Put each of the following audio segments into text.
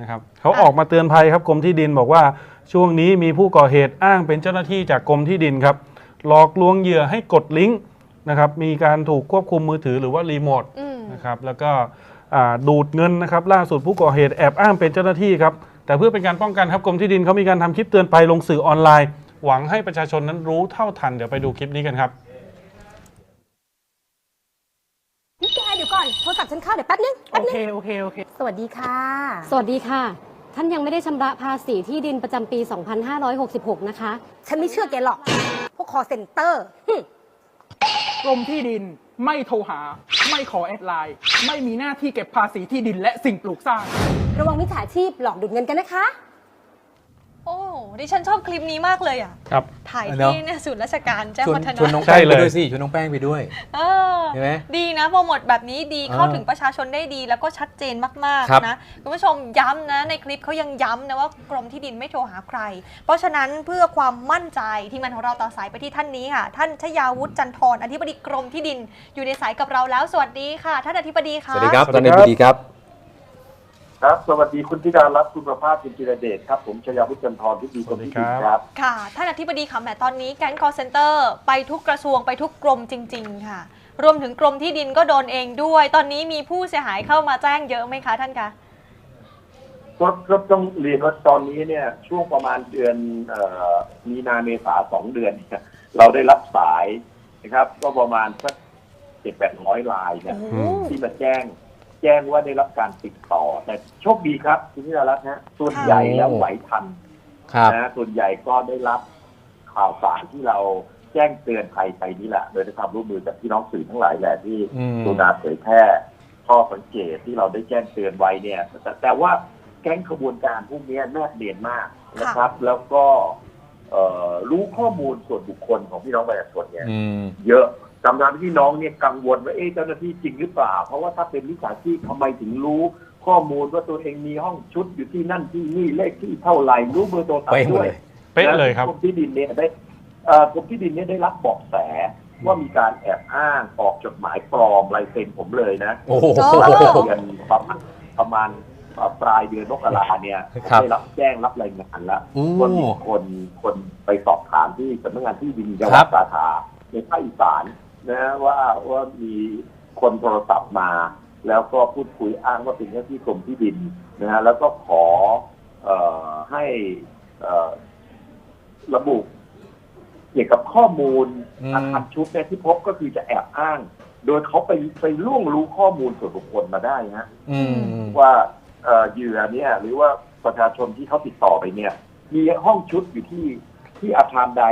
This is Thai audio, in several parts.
นะครับเขาออกมาเตือนภัยครับกรมที่ดินบอกว่าช่วงนี้มีผู้ก่อเหตุอ้างเป็นเจ้าหน้าที่จากกรมที่ดินครับ หลอกลวงเหยื่อให้กดลิงก์นะครับ มีการถูกควบคุมมือถือหรือว่ารีโมทอืมนะครับแล้วก็อ่าดูดเงินนะครับ ล่าสุดผู้ก่อเหตุแอบอ้างเป็นเจ้าหน้าที่ครับ แต่เพื่อเป็นการป้องกันครับกรมที่ดินเขามีการทำคลิปเตือนภัยลงสื่อออนไลน์ หวังให้ประชาชนนั้นรู้เท่าทันเดี๋ยวไปดูคลิปนี้กันครับ นี่แกเดี๋ยวก่ อนโทรศัพท์ฉันเข้าเดี๋ยวแป๊บนึงโอแป๊บนึเคงโอเคโอเคสวัสดีค่ะ สวัสดีค่ะ ท่านยังไม่ได้ชำระภาษีที่ดินประจำปี 2566 นะคะ ฉันไม่เชื่อแกหรอก พวกคอเซ็นเตอร์กรมที่ดินไม่โทรหา ไม่ขอแอดไลน์ ไม่มีหน้าที่เก็บภาษีที่ดินและสิ่งปลูกสร้าง ระวังมิจฉาชีพหลอกดูดเงินกันนะคะโอ้ ดิฉันชอบคลิปนี้มากเลยอะ ครับ ถ่ายเนอะที่เนี่ยศูนย์ราชการแจ้งชวนวัฒนะชวนน้องใช่แป้งเลไปยด้วยสิชวนน้องแป้งไปด้วยเออเห็นไหม ดีนะโปรโมทแบบนี้ดีเข้าเออถึงประชาชนได้ดี แล้วก็ชัดเจนมากครับ ๆนะคุณผู้ชมย้ำนะในคลิปเขายังย้ำนะว่ากรมที่ดินไม่โทรหาใคร เพราะฉะนั้นเพื่อความมั่นใจทีมงานของเราต่อสายไปที่ท่านนี้ค่ะ ท่านชยาวุฒิจันทร์อธิบดีกรมที่ดินอยู่ในสายกับเราแล้ว สวัสดีค่ะ ท่านอธิบดีสค่ะวัสดีครับสวัตอสนดีนี้ครับดีครับ ครับ สวัสดีคุณธิดารัตน์คุณประภาสคุณจิรเดชครับ ผมชยาวุฒิจันทร์ที่ดีคนที่ดีครับ ค่ะ ท่านอธิบดีค่ะแหมตอนนี้แก๊งคอร์เซนเตอร์ไปทุกกระทรวงไปทุกกรมจริง ๆ ค่ะ รวมถึงกรมที่ดินก็โดนเองด้วย ตอนนี้มีผู้เสียหายเข้ามาแจ้งเยอะไหมคะ ท่านคะก็ก็ต้องเรียนว่าตอนนี้เนี่ยช่วงประมาณเดือนเอ่อมีนาเมษาสองเดือนเนี่ยเราได้รับสายนะครับ ก็ประมาณสักเจ็ดแปดร้อยลายเนี่ยโอ้โหที่มาแจ้ง แจ้งว่าได้รับการติดต่อ แต่โชคดีครับคุณธิดารัตน์นะส่วนใหญ่แล้วไหวทันครับนะส่วนใหญ่ก็ได้รับข่าวสารที่เราแจ้งเตือนภัยไปนี่แหละ โดยด้วยความร่วมมือจากพี่น้องสื่อทั้งหลายแหละที่อืมกรุณาเผยแพร่ข้อสังเกตที่เราได้แจ้งเตือนไว้เนี่ยแต่แต่ว่าแก๊งขบวนการพวกนี้แนบเนียนมากนะครับ แล้วก็เอ่อรู้ข้อมูลส่วนบุคคลของพี่น้องประชาชนเนี่ยอืมเยอะ จำนวนพี่น้องเนี่ยกังวลว่าเอ๊ะเจ้าหน้าที่จริงหรือเปล่า เพราะว่าถ้าเป็นวิชาชีพทำไมถึงรู้ ข้อมูลว่าตัวเองมีห้องชุดอยู่ที่นั่นที่นี่เลขที่เท่าไหร่รู้เบอร์โทรศัพไปท์หมดด้วยเลยเป๊ะเลยครับกรมที่ดินเนี่ยได้เอ่อกรมที่ดินเนี่ยได้รับเบอกแสว่ามีการแอบอ้างออกจดหมายปลอมลายเซ็นผมเลยนะโอ้โหโอ้เดือนประมาณประมาณเอ่อปลายเดือนมกราเนี่ยผมครับได้รับแจ้งรับรายงานแล้วโอ้ว่ามีคนคนไปสอบถามที่สำนักงานที่ดินจังหครัวัดบสาขาในภาคอีสาน นะว่าว่ามีคนโทรศัพท์มา แล้วก็พูดคุยอ้างว่าเป็นเจ้าหน้าที่กรมที่ดินนะฮะแล้วก็ขอเอ่อให้เอ่อระบุเกี่ยวกับข้อมูลอืมอาคารชุดเนี่ยที่พบก็คือจะแอบอ้าง โดยเขาไปไปล่วงรู้ข้อมูลส่วนบุคคลมาได้ฮะอืมว่าเอ่อเหยื่อเนี่ย หรือว่าประชาชนที่เขาติดต่อไปเนี่ย มีห้องชุดอยู่ที่ที่อาคารใด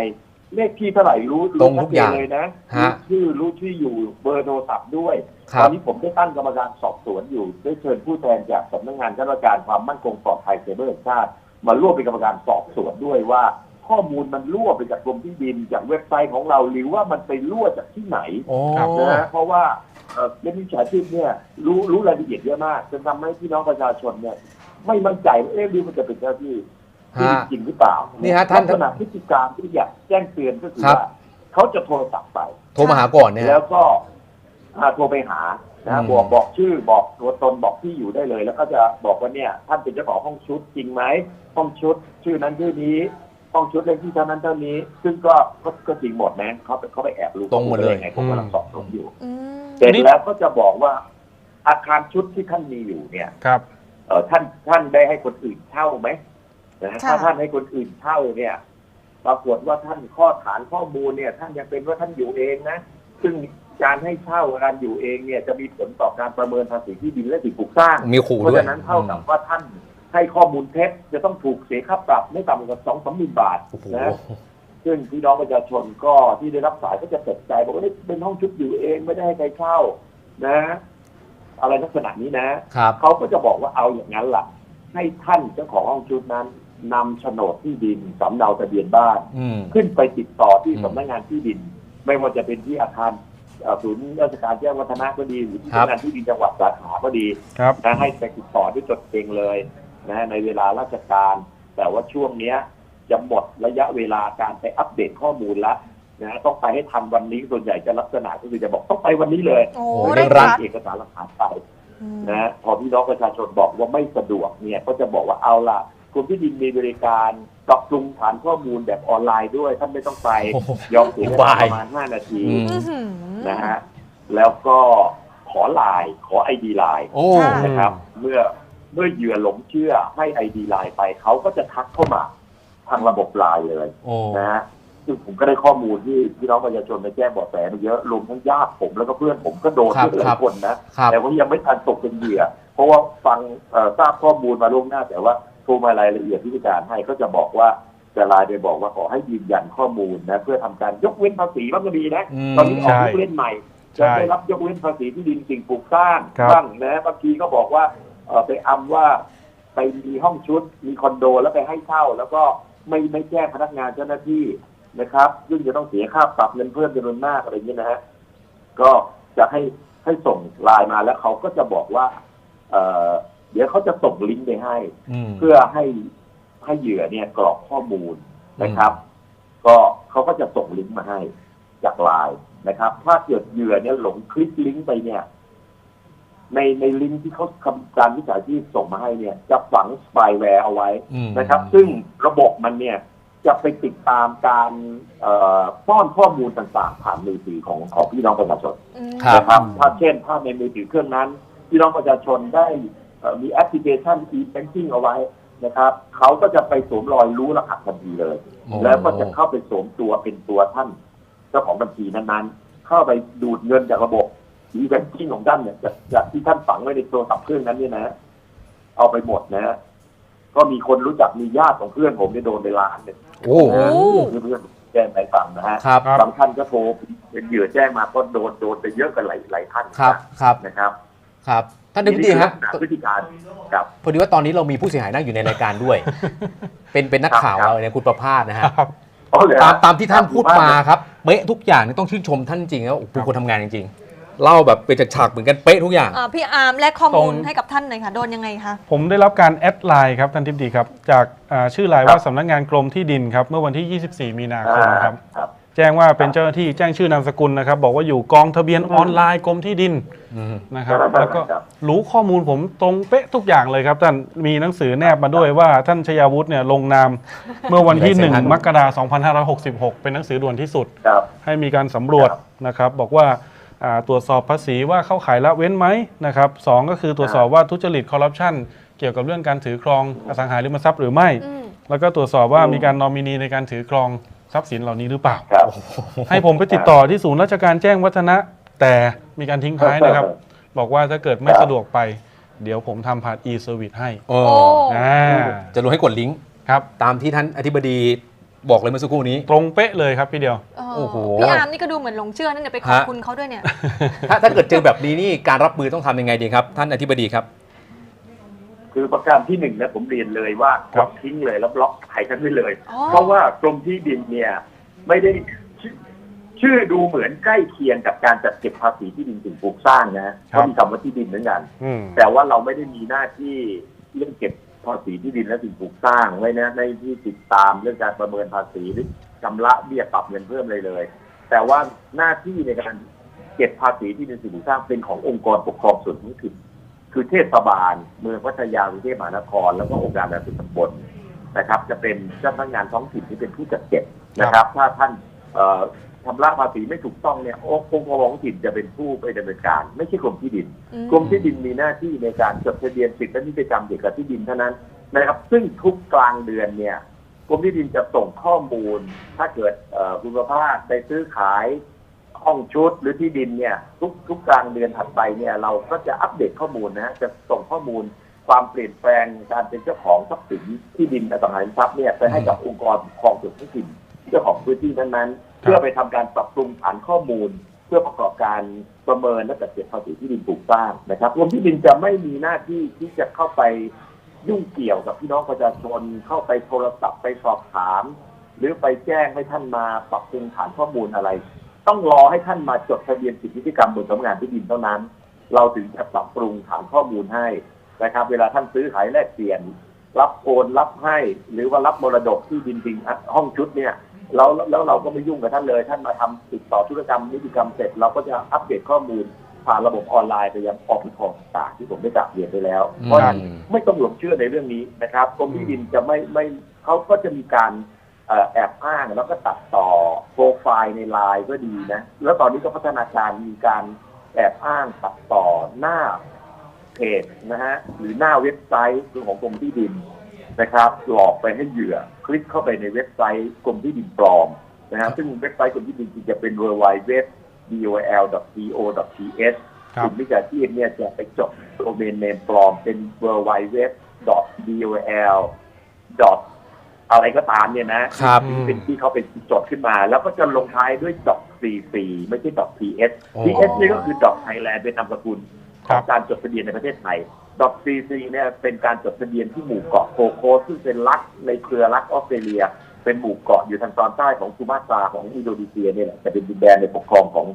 เลขที่เท่าไหร่รู้ตรงทุกอย่างชัดเจนเลยนะฮะ รู้ชื่อรู้ที่อยู่เบอร์โทรศัพท์ด้วยครัตอบ นนี้ผมได้ตั้งกรรมการสอบสวนอยู่ได้เชิญผู้แทนจากสำนักงานคณะกรรมการความมั่นคงปลอดภัยไซเบอร์แห่งชาติ มาร่วมเป็นกรรมการสอบสวนด้วยว่า ข้อมูลมันรั่วไปจากกรมที่ดินจากเว็บไซต์ของเราหรือว่ามันไปรั่วจากที่ไหน โอ้นะฮะเพราะว่าเอ่อเรื่องวิชาชีพเนี่ยรู้รู้รายละเอียดเยอะมากจนทำให้พี่น้องประชาชนเนี่ยไม่มั่นใจว่าเอ๊ะหรือมันจะเป็นเจ้าหน้าที่ ที่ฮะจริงหรือเปล่านี่ฮะท่านลักษณะพฤติการที่อยากแจ้งเตือนก็คือครับว่าเขาจะโทรศัพท์ไป โทรมาหาก่อนเนี่ยแล้วก็อ่าโทรไปหานะฮะอืมบอกบอกชื่อบอกตัวตนบอกที่อยู่ได้เลย แล้วก็จะบอกว่าเนี่ย ท่านเป็นเจ้าของห้องชุดจริงไหมห้องชุด ชื่อนั้นชื่อนี้ห้องชุดเลขที่เท่านั้นเท่านี้ ซึ่งก็ก็ก็จริงหมดนะเขาไปเขาไปแอบรู้ตรงหมดเลยไงผมกำลังสอบสวนอยู่อืมเสร็จแล้วก็จะบอกว่า อาคารชุดที่ท่านมีอยู่เนี่ยครับ เออท่านท่านได้ให้คนอื่นเช่าไหม นะฮะค่ะถ้าท่านให้คนอื่นเช่าเนี่ย ปรากฏว่าท่านข้อฐานข้อมูลเนี่ย ท่านยังเป็นว่าท่านอยู่เองนะ ซึ่งการให้เช่าการอยู่เองเนี่ยจะมีผลต่อการประเมินภาษีที่ดินและสิ่งปลูกสร้างมีขู่เพราะด้วยฉะนั้นเท่ากับว่าท่านให้ข้อมูลเท็จจะต้องถูกเสียค่าปรับไม่ต่ำกว่าสองสามหมื่นบาทโอ้โหนะซึ่งพี่น้องประชาชนก็ที่ได้รับสายก็จะตกใจบอกว่านี่เป็นห้องชุดอยู่เองไม่ได้ให้ใครเช่านะ อะไรลักษณะนี้นะครับเขาก็จะบอกว่าเอาอย่างนั้นล่ะ ให้ท่านเจ้าของห้องชุดนั้น นำโฉนดที่ดินสำเนาทะเบียนบ้าน อืม ขึ้นไปติดต่อที่อืมสำนักงานที่ดิน ไม่ว่าจะเป็นที่อาคารเอ่อศูนย์ราชการแจ้งวัฒนะก็ดีหรือที่ครับสำนักงานที่ดินจังหวัดสาขาก็ดีครับ นะให้ไปติดต่อด้วยจดเองเลยนะในเวลาราชการ แต่ว่าช่วงเนี้ยจะหมดระยะเวลาการไปอัปเดตข้อมูลแล้วนะต้องไปให้ทันวันนี้ส่วนใหญ่จะลักษณะก็คือจะบอกต้องไปวันนี้เลยโอ้โอ้ เร่เร่งงรัรัดดเอกสารหลักฐานไป อืมนะพอพี่น้องประชาชนบอกว่าไม่สะดวกเนี่ยก็จะบอกว่าเอาล่ะ กรมที่ดินมีบริการปรับปรุงฐานข้อมูลแบบออนไลน์ด้วยท่านไม่ต้องไปโอ้โหยอมเสียเวลาประมาณ 5 นาทีอืมอื้อหือนะฮะแล้วก็ขอไลน์ขอไอดีไลน์โอ้ค่ะนะครับ เมื่อเมื่อเหยื่อหลงเชื่อให้ไอดีไลน์ไปเขาก็จะทักเข้ามาทางระบบไลน์เลยโอ้นะฮะซึ่งผมก็ได้ข้อมูลที่พี่น้องประชาชนมาแจ้งเบาะแสมาเยอะรวมทั้งญาติผมแล้วก็เพื่อนผมก็โดนครับด้วยหครัลาบยคนนะครับแต่ว่ายังไม่ทันตกเป็นเหยื่อ เพราะว่าฟังเอ่อทราบข้อมูลมาล่วงหน้าแต่ว่า โทรมารายละเอียดที่พิการให้ก็จะบอกว่าจะไลน์ไปบอกว่าขอให้ยืนยันข้อมูลนะเพื่อทำการยกเว้นภาษีบ้างก็มีนะอืมตอนนี้ออกใช่ยกเว้นใหม่ใช่จะได้รับยกเว้นภาษีที่ดินสิ่งปลูกสร้างครับบ้างนะบางทีก็บอกว่าเอ่อไปอำว่าไปมีห้องชุดมีคอนโดแล้วไปให้เช่า แล้วก็ไม่ไม่แจ้งพนักงานเจ้าหน้าที่นะครับ ซึ่งจะต้องเสียค่าปรับเงินเพิ่มจำนวนมากอะไรอย่างนี้ยนะฮะก็จะให้ให้ส่งไลน์มาแล้วเขาก็จะบอกว่าเอ่อ เดี๋ยวเขาจะส่งลิงก์ไปให้อืมเพื่อให้ให้เหยื่อเนี่ยกรอกข้อมูลนะครับ ก็เขาก็จะส่งลิงก์มาให้จากไลน์นะครับ ถ้าเกิดเหยื่อเนี่ยหลงคลิกลิงก์ไปเนี่ย ในในลิงก์ที่เขาทำการวิชาชีพส่งมาให้เนี่ย จะฝังสปายแวร์เอาไว้อืมนะครับ ซึ่งระบบมันเนี่ยจะไปติดตามการเอ่อป้อนข้อมูลต่างๆ ผ่านมือถือของของพี่น้องประชาชนอืมครับนะครับถ้าเช่นถ้าในมือถือเครื่องนั้น พี่น้องประชาชนได้เอ่อ มีแอปพลิเคชัน e-banking เอาไว้นะครับเขาก็จะไปสวมรอยรู้รหัสทันทีเลยโอ้แล้วก็จะเข้าไปสวมตัวเป็นตัวท่าน เจ้าของบัญชีนั้นๆ เข้าไปดูดเงินจากระบบ e-banking ของท่านเนี่ยจากจากที่ท่านฝังไว้ในโทรศัพท์เครื่องนั้นเนี่ยนะ เอาไปหมดนะ ก็มีคนรู้จักมีญาติของเพื่อนผมเนี่ยโดนไปล้านเนี่ยโอ้นะคือเพื่อนแจ้งไปฟังนะฮะครับครับบางท่านก็โทรเป็นเหยื่อแจ้งมาก็โดนโดนไปเยอะกันหลายหลายท่านครับครับนะครับ ครับ ท่านดิบดีฮะนี่คือพฤติการครับพอดีว่าตอนนี้เรามีผู้เสียหายนั่งอยู่ในรายการด้วย เป็นเป็นนักข่าวครับเราเนี่ยคุณประภาสนะฮะครับอ๋อเหรอตามตามที่ท่านพูดมาครับเป๊ะทุกอย่างนี่ต้องชื่นชมท่านจริงๆแล้วเป็นคนทำงานจริงๆเล่าแบบเป็นจากฉากเหมือนกันเป๊ะทุกอย่างอ่าพี่อาร์มแลกข้อมูลตรงให้กับท่านหน่อยค่ะโดนยังไงคะผมได้รับการแอดไลน์ครับท่านทิพดีครับ จากอ่าชื่อไลน์ครับว่าสำนักงานกรมที่ดินครับ เมื่อวันที่ 24 มีนาคมครับครับ แจ้งว่าเป็นเจ้าหน้าที่แจ้งชื่อนามสกุลนะครับ บอกว่าอยู่กองทะเบียนออนไลน์กรมที่ดินอืมนะครับครับ แล้วก็ครับรู้ข้อมูลผมตรงเป๊ะทุกอย่างเลยครับท่านมีหนังสือแนบมาด้วยว่าท่านชยาวุฒิเนี่ยลงนามเมื่อวันที่ลายเซ็นท่าน1มกราคม2566 เป็นหนังสือด่วนที่สุดครับให้มีการสำรวจครับนะครับ บอกว่าอ่าตรวจสอบภาษีว่าเข้าขายละเว้นไหมนะครับสองก็คือตรวจสอบว่าทุจริตคอร์รัปชันเกี่ยวกับเรื่องการถือครองอสังหาริมทรัพย์หรือไม่อืมแล้วก็ตรวจสอบว่าอืมมีการนอมินีในการถือครอง ทรัพย์สินเหล่านี้หรือเปล่า ครับ ให้ผมไปติดต่อที่ศูนย์ราชการแจ้งวัฒนะ แต่มีการทิ้งท้ายนะครับ บอกว่าถ้าเกิดไม่ครับสะดวกไป เดี๋ยวผมทำผ่าน e-service ให้โอ้โอ้ อ่าจะรู้ให้กดลิงก์ครับ ตามที่ท่านอธิบดีบอกเลยเมื่อสักครู่นี้ ตรงเป๊ะเลยครับพี่เดียวโอ้โห พี่อาร์มนี่ก็ดูเหมือนหลงเชื่อนั่นเดี๋ยวไปขอบฮะคุณเขาด้วยเนี่ย ถ้าถ้าเกิดเจอแบบนี้นี่การรับมือต้องทำยังไงดีครับ ท่านอธิบดีครับ คือประการที่หนึ่งนะผมเรียนเลยว่าครักบดทิ้งเลยแล้วบล็อกหายกันไปเลย อ๋อ เพราะว่ากรมที่ดินเนี่ย ไม่ได้ชื่อชื่อดูเหมือนใกล้เคียงกับการจัดเก็บภาษีที่ดินสิ่งปลูกสร้างนะเพราะมีคำว่าที่ดินเหมือนกัน อืม แต่ว่าเราไม่ได้มีหน้าที่เรื่องเก็บภาษีที่ดินและสิ่งปลูกสร้างไว้นะในที่ติดตามเรื่องการประเมินภาษีหรือชำระเบี้ยปรับเงินเพิ่มเลยเลย แต่ว่าหน้าที่ในการเก็บภาษีที่ดินสิ่งปลูกสร้างเป็นขององค์กรปกครองส่วนท้องถิ่น คือเทศบาล เมืองพัทยากรุงเทพมหานคร แล้วก็องค์การบริหารส่วนตำบลนะครับ จะเป็นเจ้าพนักงานท้องถิ่นที่เป็นผู้จัดเก็บนะครับ ถ้าท่านเอ่อชำระภาษีไม่ถูกต้องเนี่ยองค์กรท้องถิ่นจะเป็นผู้ไปดำเนินการ ไม่ใช่กรมที่ดินอืมกรมที่ดินมีหน้าที่ในการจดทะเบียนสิทธิและนิติกรรมเกี่ยวกับที่ดินเท่านั้นนะครับ ซึ่งทุกกลางเดือนเนี่ยกรมที่ดินจะส่งข้อมูล ถ้าเกิดเอ่อคุณประภาสไปซื้อขาย ห้องชุดหรือที่ดินเนี่ยทุกทุกกลางเดือนถัดไปเนี่ยเราก็จะอัปเดตข้อมูลนะจะส่งข้อมูลความเปลี่ยนแปลงการเป็นเจ้าของทรัพย์สินที่ดินอสังหาริมทรัพย์เนี่ยไปให้กับองค์กรปกครองส่วนท้องถิ่นเจ้าของพื้นที่นั้นๆ เพื่อไปทำการปรับปรุงฐานข้อมูล เพื่อประกอบการประเมินและจัดเก็บภาษีที่ดินปลูกสร้างนะครับกรมที่ดินจะไม่มีหน้าที่ที่จะเข้าไปยุ่งเกี่ยวกับพี่น้องประชาชนเข้าไปโทรศัพท์ไปสอบถาม หรือไปแจ้งให้ท่านมาปรับปรุงฐานข้อมูลอะไร ต้องรอให้ท่านมาจดทะเบียนสิทธิพิกรรมบนสำนักงานที่ดินเท่านั้น เราถึงจะปรับปรุงฐานข้อมูลให้นะครับ เวลาท่านซื้อขายแลกเปลี่ยน รับโอนรับให้ หรือว่ารับมรดกที่ดินจริงห้องชุดเนี่ยแล้วแล้วเราก็ไม่ยุ่งกับท่านเลย ท่านมาทำติดต่อธุรกรรมนิติกรรมเสร็จ เราก็จะอัปเดตข้อมูลผ่านระบบออนไลน์ไปยังอปทต่างที่ผมได้กลับเรียนไปแล้ว เพราะฉะนั้นไม่ต้องหลงเชื่อในเรื่องนี้นะครับกรมที่ดินจะไม่ไม่เขาก็จะมีการ แอบอ้างแล้วก็ตัดต่อโปรไฟล์ในไลน์ก็ดีนะ แล้วตอนนี้ก็พัฒนาการมีการแอบอ้างตัดต่อหน้าเพจนะฮะหรือหน้าเว็บไซต์ของกรมที่ดินนะครับ หลอกไปให้เหยื่อคลิกเข้าไปในเว็บไซต์กรมที่ดินปลอมนะฮะซึ่งเว็บไซต์กรมที่ดินจริงๆจะเป็น w w w dol.co.th ครักบลุ่มมิจฉาชีพเนี่ยจะไปจดโดเมนเนมปลอมเป็น w w w dol อะไรก็ตามเนี่ยนะครับอืมเป็นที่เขาเป็นจดขึ้นมา แล้วก็จะลงท้ายด้วย .cc ไม่ใช่ .ps โอ้ ps นี่ก็คือ .thailand เป็นนามสกุลของการจดทะเบียนในประเทศไทย .cc เนี่ยเป็นการจดทะเบียนที่หมู่เกาะโคโคสซึ่งเป็นรัฐในเครือรัฐออสเตรเลีย เป็นหมู่เกาะอยู่ทางตอนใต้ของซูมาตราของอินโดนีเซียเนี่ยแหละแต่เป็นดินแดนในปกครองของ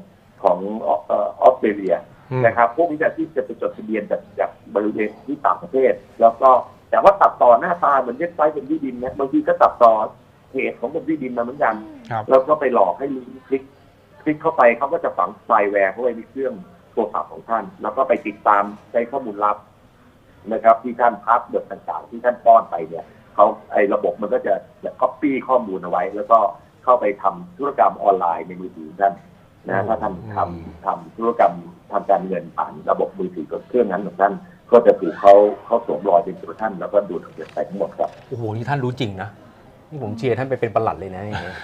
ของเอ่อเออสเตรเลียอืมนะครับพวกมิจฉาชีพจะไปจดทะเบียนจากจากบริเวณที่ต่างประเทศ แล้วก็ แต่ว่าตัดต่อหน้าตาเหมือนเว็บไซต์เป็นที่ดินนะบางทีก็ตัดต่อเพจของเป็นที่ดินมาเหมือนกัน ครับ แล้วก็ไปหลอกให้ลิงก์คลิก คลิกเข้าไปเขาก็จะฝังสปายแวร์เข้าไปในเครื่องโทรศัพท์ของท่าน แล้วก็ไปติดตามใช้ข้อมูลลับนะครับ ที่ท่านพับเดือต่างๆ ที่ท่านป้อนไปเนี่ยเขาไอ้ระบบมันก็จะจะก๊อปปี้ข้อมูลเอาไว้ แล้วก็เข้าไปทำธุรกรรมออนไลน์ในมือถือท่านนะถ้าท่านทำทำธุรกรรมทางการเงินผ่านระบบมือถือกับเครื่องนั้นของท่าน ก็จะถูกเขาเขาสวมรอยเป็นตัวท่านแล้วก็ดูดเงินไปทั้งหมดครับ โอ้โหนี่ท่านรู้จริงนะนี่ผมเชียร์ท่านไปเป็นประหลัดเลยนะอย่างเงี้ย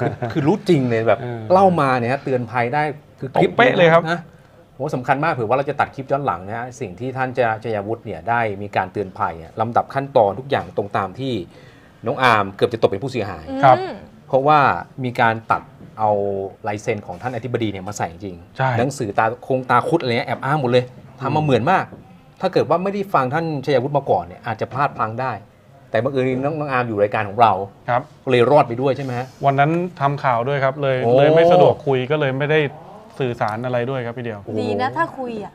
คือคือรู้จริงเลยแบบ เออเล่ามาเนี่ยฮะเตือนภัยได้คือคลิปตรงเป๊ะเลยครับ นะโหสำคัญมากเผื่อว่าเราจะตัดคลิปย้อนหลังนะฮะสิ่งที่ท่านจะจยาวุฒิเนี่ยได้มีการเตือนภัยอะลำดับขั้นตอนทุกอย่างตรงตามที่น้องอาร์มเกือบจะตกเป็นผู้เสียหาย ครับ อืม เพราะว่ามีการตัดเอาลายเซ็นของท่านอธิบดีเนี่ยมาใส่จริงใช่ หนังสือตาคงตาคุดอะไรเงี้ยแอบอ้างหมดเลย ทำมาเหมือนมาก ถ้าเกิดว่าไม่ได้ฟังท่านชยวุฒิมาก่อนเนี่ยอาจจะพลาดพลั้งได้ แต่บังเอิญน้องน้องอาร์มอยู่รายการของเราครับก็เลยรอดไปด้วยใช่ไหมฮะ วันนั้นทำข่าวด้วยครับ เลยโอ้ เลยไม่สะดวกคุยก็เลยไม่ได้สื่อสารอะไรด้วยครับพี่เดียว ดีนะถ้าคุยอะ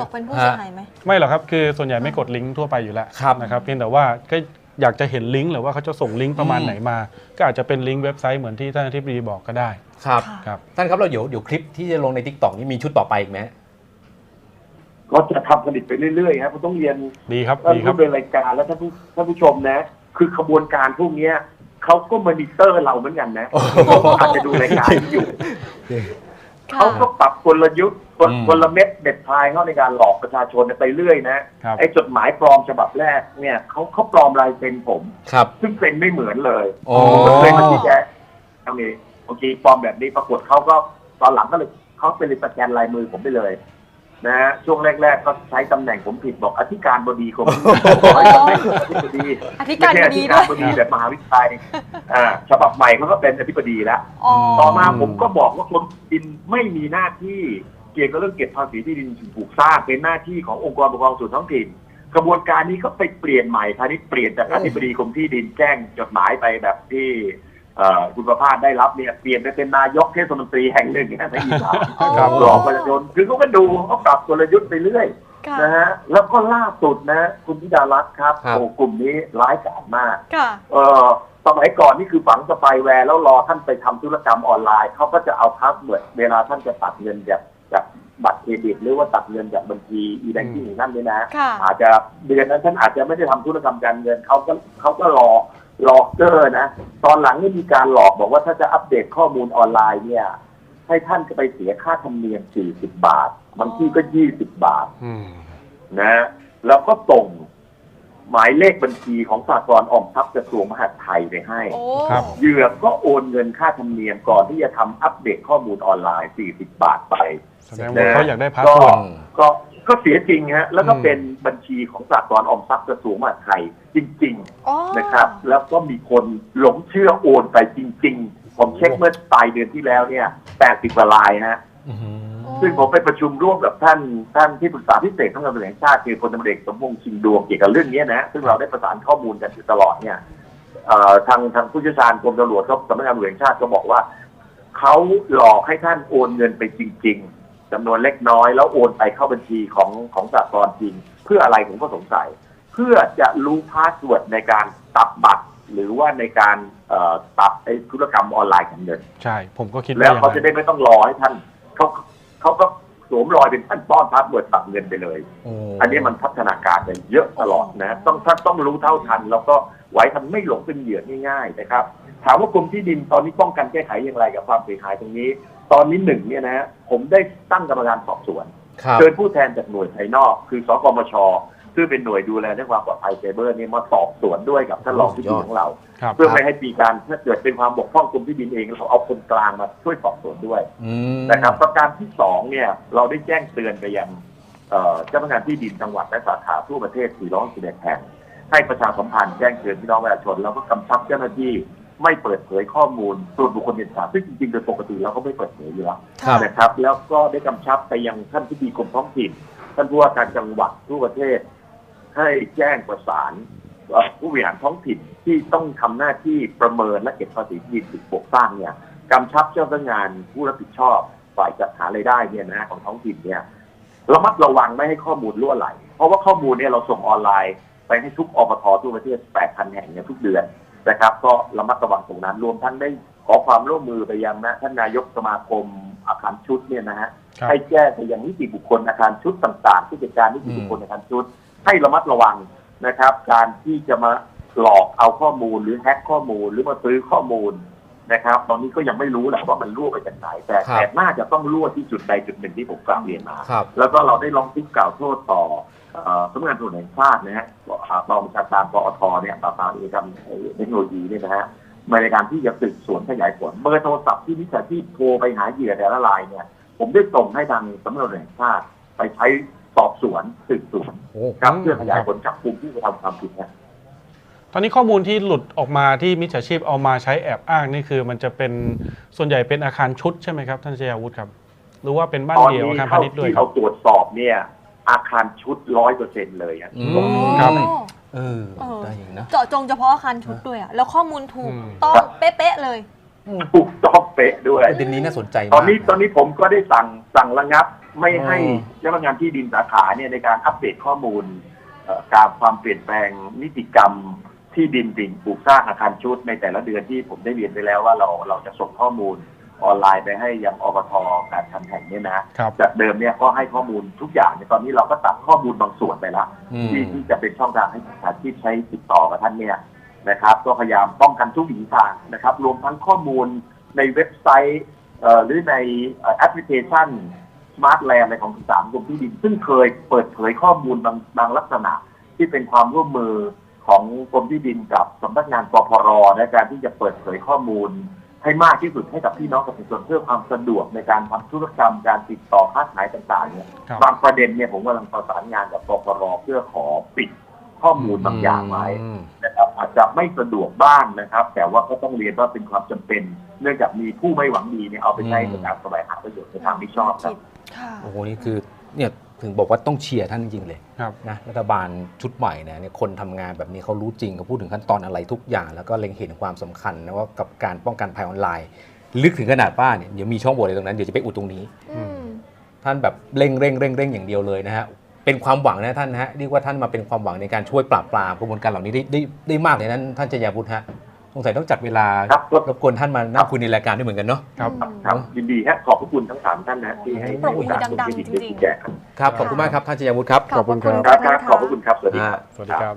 ตกเป็นผู้เสียหายไหม ไม่หรอกครับคือส่วนใหญ่ไม่กดลิงก์ทั่วไปอยู่แล้วครับนะครับเพียงแต่ว่าก็อยากจะเห็นลิงก์หรือว่าเขาจะส่งลิงก์ประมาณอืม ไหนมา ก็อาจจะเป็นลิงก์เว็บไซต์เหมือนที่ท่านอธิบดีบอกก็ได้ครับ ค่ะ ครับ ท่านครับเราเดี๋ยวเดี๋ยวคลิปที่จะลงในทิกตอกนี่มีชุดต่อไปอีกไหม ก็จะทำผลิตไปเรื่อยๆครับผมต้องเรียนดีครับท่านดีครับผู้เป็นรายการแล้วท่านผู้ท่านผู้ชมนะ คือขบวนการพวกเนี้ยเขาก็มอนิเตอร์เราเหมือนกันนะเขาก็อาจจะดูรายการนี้อยู่เขาก็ปรับกลยุทธ์กลอืมกลเม็ดเด็ดพลายเข้าในการหลอกประชาชนไปเรื่อยนะครับไอ้จดหมายปลอมฉบับแรกเนี่ยเขาเขาปลอมลายเซ็นผมครับซึ่งเซ็นไม่เหมือนเลยโอ้ผมก็เคยมาชี้แจงทำนี้โอเคปลอมแบบนี้ปรากฏเขาก็ตอนหลังก็เลยเขาเป็นสแกนลายมือผมไปเลย นะฮะช่วงแรก ๆ ก็ใช้ตำแหน่งผมผิดบอกอธิการบดีกรมไม่ใช่อธิบดีอธิการบดีไม่ด้วยใช่อธิการบดีแบบมหาวิทยาลัยอ่าฉบับใหม่เขาก็เป็นอธิบดีแล้วอ๋อต่อมาผมก็บอกว่ากรมที่ดินไม่มีหน้าที่เกี่ยวกับเรื่องเก็บภาษีที่ดินปลูกสร้างเป็นหน้าที่ขององค์กรปกครองส่วนท้องถิ่น กระบวนการนี้ก็ไปเปลี่ยนใหม่คราวนี้เปลี่ยนจากอธิบดีกรมที่ดินแจ้งจดหมายไปแบบที่เอ่อ คุณประภาสได้รับเนี่ยเปลี่ยนไปเป็นนายกเทศมนตรีแห่งหนึ่งนะในอีสานครับหลอกประชาชนคือเขาก็ดูเขาปรับกลยุทธ์ไปเรื่อยค่ะนะฮะแล้วก็ล่าสุดนะคุณธิดารัตน์ครับครับโอ้กลุ่มนี้ร้ายกาจมากค่ะเออสมัยก่อนนี่คือฝังสไปายแวร์แล้วรอท่านไปทำธุรกรรมออนไลน์เขาก็จะเอาพาสเวิร์ดเวลาท่านจะตัดเงินจากจากบัตรเครดิตหรือว่าตัดเงินจากบัญชีอีแบงกิ้งของท่านเนี่ยนะค่ะอาจจะเดือนนั้นท่านอาจจะไม่ได้ทำธุรกรรมการเงินเขาก็เขาก็รอ รอเกอร์นะ ตอนหลังนี่มีการหลอกบอกว่าถ้าจะอัปเดตข้อมูลออนไลน์เนี่ย ให้ท่านจะไปเสียค่าธรรมเนียม 40 บาท บางที่ก็ 20 บาทอืมนะ แล้วก็ส่งหมายเลขบัญชีของสากลออมทรัพย์กระทรวงมหาดไทยไปให้โอ้ครับเหยื่อก็โอนเงินค่าธรรมเนียมก่อนที่จะทำอัปเดตข้อมูลออนไลน์ 40 บาทไปแสดงว่าเขาอยากได้พาสก็เวิร์ดก็ ก็เสียจริงฮะแล้วก็อืมเป็นบัญชีของสากลออมทรัพย์กระทรวงมหาดไทยจริงอ๋อๆนะครับ แล้วก็มีคนหลงเชื่อโอนไปจริง ๆ ผมเช็คเมื่อปลายเดือนที่แล้วเนี่ย80กว่ารายฮะอื้อหือซึ่งผมไปประชุมร่วมกับท่านท่านที่ปรึกษาพิเศษของการตำรวจแห่งชาติคือพลตำรวจเอกสมพงษ์ชิงดวงเกี่ยวกับเรื่องนี้นะซึ่งเราได้ประสานข้อมูลกันอยู่ตลอดเนี่ยเอ่อทางทางผู้เชี่ยวชาญกรมตำรวจก็สำนักงานตำรวจแห่งชาติก็บอกว่าเขาหลอกให้ท่านโอนเงินไปจริง ๆ จำนวนเล็กน้อย แล้วโอนไปเข้าบัญชีของของสากลจริง เพื่ออะไรผมก็สงสัย เพื่อจะรู้พาสเวิร์ดในการตัดบัตร หรือว่าในการเอ่อตัดไอ้ธุรกรรมออนไลน์ของเงินใช่ ผมก็คิดว่าแล้วอย่างเขาจะนั้นได้ไม่ต้องรอให้ท่านเขาเขาก็สวมรอยเป็นท่านป้อนพาสเวิร์ดตัดเงินไปเลยโอ้อันนี้มันพัฒนาการไปเยอะตลอดนะ ต้องท่านต้องรู้เท่าทัน แล้วก็ไว้ทันไม่หลงเป็นเหยื่อง่ายๆนะครับถามว่ากรมที่ดินตอนนี้ป้องกันแก้ไขอย่างไรกับความเสียหายตรงนี้ ตอนนี้หนึ่งเนี่ยนะฮะผมได้ตั้งกรรมการสอบสวนครับ เชิญผู้แทนจากหน่วยภายนอก คือสกมชซึ่งเป็นหน่วยดูแลเรื่องความปลอดภัยไซเบอร์เนี่ยมาสอบสวนด้วยกับท่านรองที่ดินของเรา ครับเพื่อไม่ให้มีการถ้าเกิดเป็นความบกพร่องกรมที่ดินเองเราเอาคนกลางมาช่วยสอบสวนด้วยอืมนะครับ ประการที่สองเนี่ยเราได้แจ้งเตือนไปยังเอ่อเจ้าพนักงานที่ดินจังหวัดและสาขาทั่วประเทศ411แห่งให้ประชาสัมพันธ์แจ้งเตือนพี่น้องประชาชนแล้วก็กำชับเจ้าหน้าที่ ไม่เปิดเผยข้อมูลส่วนบุคคลเด่นชัดซึ่งจริงๆโดยปกติเราก็ไม่เปิดเผยอยู่แล้วครับ นะครับ แล้วก็ได้กำชับไปยังท่านที่ดีกรมท้องถิ่น ท่านผู้ว่าการจังหวัดทั่วประเทศ ให้แจ้งประสานเอ่อผู้บริหารท้องถิ่นที่ต้องทำหน้าที่ประเมินและเก็บภาษีที่ดินถูกปกสร้างเนี่ยกำชับเจ้าพนักงานผู้รับผิดชอบฝ่ายจัดหารายได้เนี่ยนะฮะของท้องถิ่นเนี่ยระมัดระวังไม่ให้ข้อมูลล่วไหล เพราะว่าข้อมูลเนี่ยเราส่งออนไลน์ไปให้ทุกอปททั่วประเทศ 8,000 แห่งเนี่ยทุกเดือน นะครับ ก็ระมัดระวังตรงนั้น รวมทั้งได้ขอความร่วมมือไปยังนะท่านนายกสมาคมอาคารชุดเนี่ยนะฮะครับให้แจ้งไปยังนิติบุคคลอาคารชุดต่างๆผู้จัดการนิติบุคคลอาคารชุด ให้ระมัดระวังนะครับ การที่จะมาหลอกเอาข้อมูลหรือแฮ็กข้อมูลหรือมาซื้อข้อมูล นะครับ ตอนนี้ก็ยังไม่รู้แหละว่ามันรั่วไปจากไหนแต่ครับแต่น่าจะต้องรั่วที่จุดใดจุดหนึ่งที่ผมกล่าวเรียนมา ครับแล้วก็เราได้ร้องทุกข์กล่าวโทษต่อเอ่อสำนักงานตำรวจแห่งชาตินะฮะอ่ากองบัญชาการปอทเนี่ยปราบปรามอาชญากรรมเทคโนโลยีเนี่ยนะฮะในการที่จะสืบสวนขยายผลเบอร์โทรศัพท์ที่มิจฉาชีพโทรไปหาเหยื่อแต่ละรายเนี่ย ผมได้ส่งให้ทางสำนักงานตำรวจแห่งชาติ ไปใช้สอบสวนสืบสวนโอ้ครับเพื่อขยายผลจับกลุ่มที่กระทำความผิดนะ ตอนนี้ข้อมูลที่หลุดออกมาที่มิจฉาชีพเอามาใช้แอบอ้างนี่คือมันจะเป็นส่วนใหญ่เป็นอาคารชุดใช่ไหมครับ ท่านชยาวุฒิครับ หรือว่าเป็นบ้านตอนเดี่ยวนี้อาคารพาเท่าณิชย์ด้วยที่ครัเราบ ตรวจสอบเนี่ย อาคารชุดร้อยเปอร์เซ็นเลยอะอืโอ้มครับ เออเออ ได้อย่างนะเจาะจงเฉพาะอาคารชุดด้วยอะแล้วข้อมูลถูกอืม ต้องเป๊ะๆเลย ถูกต้องเป๊ะด้วย ประเด็นนี้น่าสนใจตอมานกนี้ตอนนี้ผมก็ได้สั่งสั่งระงับไม่ให้อ๋อเจ้าพนักงานที่ดินสาขาเนี่ยในการอัปเดตข้อมูลเอ่อการความเปลี่ยนแปลงนิติกรรม ที่ดินสิ่งปลูกสร้างอาคารชุดในแต่ละเดือนที่ผมได้เรียนไปแล้วว่าเราเราจะส่งข้อมูลออนไลน์ไปให้ยังอบทการทันแห่งเนี่ยนะ ครับจากเดิมเนี่ยก็ให้ข้อมูลทุกอย่างในยตอนนี้เราก็ตัดข้อมูลบางส่วนไปละอืมที่ที่จะเป็นช่องทางให้สถานที่ใช้ติดต่อกับท่านเนี่ยนะครับ ก็พยายามป้องกันทุกวิถีทางนะครับ รวมทั้งข้อมูลในเว็บไซต์เอ่อหรือในเอ่อแอปพลิเคชัน Smart Land อะไรของสามกรมที่ดิน ซึ่งเคยเปิดเผยข้อมูลบางบางลักษณะ ที่เป็นความร่วมมือ ของกรมที่ดินกับสำนักงานปพรในการที่จะเปิดเผยข้อมูล ให้มากที่สุดให้กับพี่น้องประชาชนเพื่อความสะดวกในการทำธุรกรรมการติดต่อค้าขายต่างๆเนี่ยครับ บางประเด็นเนี่ยผมกำลังประสานงานกับปปรเพื่อขอปิดข้อมูลบางอย่างไว้อืมนะครับอาจจะไม่สะดวกบ้างนะครับ แต่ว่าก็ต้องเรียนว่าเป็นความจำเป็น เนื่องจากมีผู้ไม่หวังดีเนี่ยเอาไปใช้ในการแสวงหาประโยชน์ในทางไม่ชอบครับ ค่ะ โอ้โหนี่คือเนี่ย ถึงบอกว่าต้องเชียร์ท่านจริงๆเลยครับนะรัฐบาลชุดใหม่เนี่ยเนี่ยคนทำงานแบบนี้เขารู้จริงเขาพูดถึงขั้นตอนอะไรทุกอย่าง แล้วก็เล็งเห็นความสำคัญนะว่ากับการป้องกันภัยออนไลน์ ลึกถึงขนาดว่าเนี่ยเดี๋ยวมีช่องโหว่อะไรตรงนั้นเดี๋ยวจะไปอุดตรงนี้ อืม ท่านแบบเร่งเร่งเร่งเร่งอย่างเดียวเลยนะฮะ เป็นความหวังนะท่านนะฮะ เรียกว่าท่านมาเป็นความหวังในการช่วยปราบปรามกระบวนการเหล่านี้ได้ได้ได้มากเลยนั้นท่านจยาวุฒิฮะ สงสัยต้องจัดเวลาครับรบกวนท่านมานั่งคุยในรายการด้วยเหมือนกันเนาะครับครับยินดีฮะขอบพระคุณทั้งสามท่านนะที่ให้ปรบมือโอกาสดังๆผมที่จริงๆได้ชี้แจงครับครับขอบคุณมากครับท่านจยาวุฒิครับขอบคุณครับครับครับขอบพระคุณครับ สวัสดีครับ